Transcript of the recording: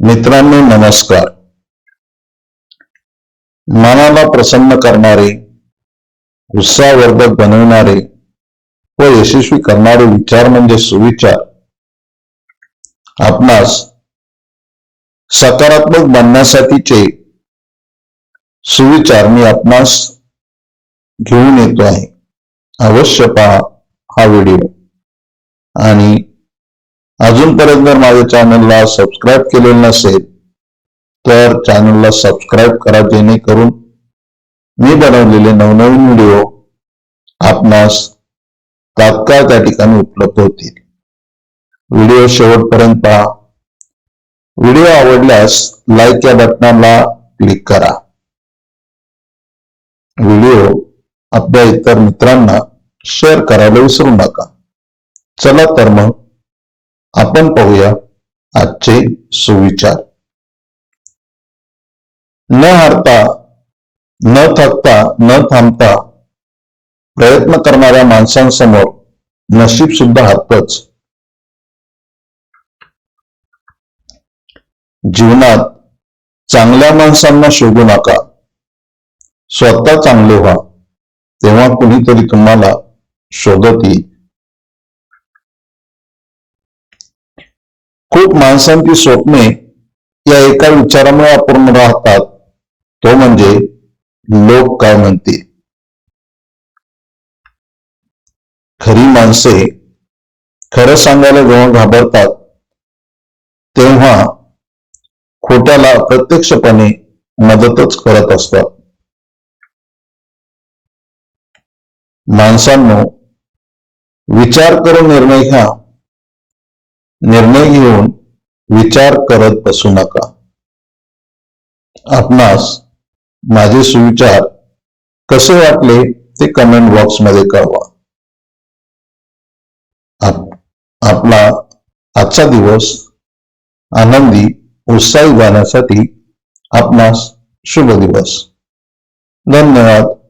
मित्रांनो नमस्कार. मनाला प्रसन्न करणारे उत्साहवर्धक बनवणारे व यशस्वी करणारे विचार म्हणजे सुविचार. आपणास सकारात्मक बनण्यासाठीचे सुविचार मी आपणास घेऊन येतो आहे. अवश्य पहा हा व्हिडिओ. आणि अजूनपर्यंत जर माझ्या चॅनलला सबस्क्राईब केलेलं नसेल तर चॅनलला सबस्क्राईब करा जेणेकरून मी बनवलेले नवनवीन व्हिडिओ आपणास तात्काळ त्या ठिकाणी उपलब्ध होतील. व्हिडिओ शेवटपर्यंत पहा. व्हिडिओ आवडल्यास लाईक या बटनाला क्लिक करा. व्हिडिओ आपल्या इतर मित्रांना शेअर करायला विसरू नका. चला तर मग आपण पाहूया आजचे सुविचार. न हारता न थकता न थांबता प्रयत्न करणाऱ्या माणसांसमोर नशीब सुद्धा हरतच जीवनात चांगल्या माणसांना शोधू नका. स्वतः चांगले व्हा. तेव्हा कुणीतरी तुम्हाला शोधत येईल खूप माणसांची स्वप्ने या एका विचारामुळे अपूर्ण राहतात. तो म्हणजे लोक काय म्हणते खरी माणसे खरं सांगायला जेव्हा घाबरतात तेव्हा खोट्याला प्रत्यक्षपणे मदतच करत असतात. माणसांनो विचार करून निर्णय घ्या. निर्णय घेऊन विचार करत बसू नका. आपणास माझे सुविचार कसे वाटले ते कमेंट बॉक्समध्ये कळवा. आप- आपला आजचा दिवस आनंदी उत्साही जाण्यासाठी आपणास शुभ दिवस. धन्यवाद.